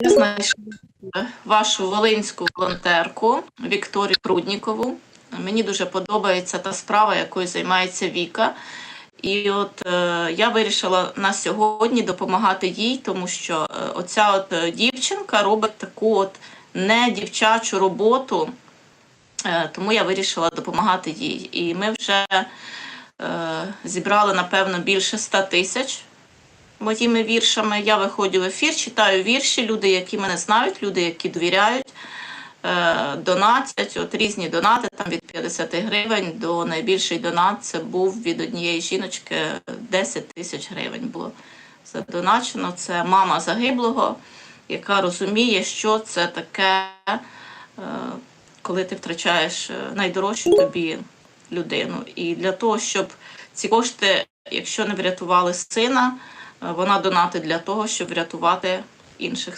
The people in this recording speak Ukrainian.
Я знайшла вашу волинську волонтерку Вікторію Пруднікову. Мені дуже подобається та справа, якою займається Віка. І от е, я вирішила на сьогодні допомагати їй, тому що е, оця от е, дівчинка робить таку от не дівчачу роботу, е, тому я вирішила допомагати їй. І ми вже е, зібрали, напевно, більше ста тисяч моїми віршами. Я виходжу в ефір, читаю вірші, люди, які мене знають, люди, які довіряють, е, донатять, от різні донати, там від 50 гривень до найбільший донат це був від однієї жіночки 10 тисяч гривень було задоначено. Це мама загиблого, яка розуміє, що це таке, е, коли ти втрачаєш е, найдорожчу тобі людину. І для того, щоб ці кошти, якщо не врятували сина, вона донатить для того, щоб врятувати інших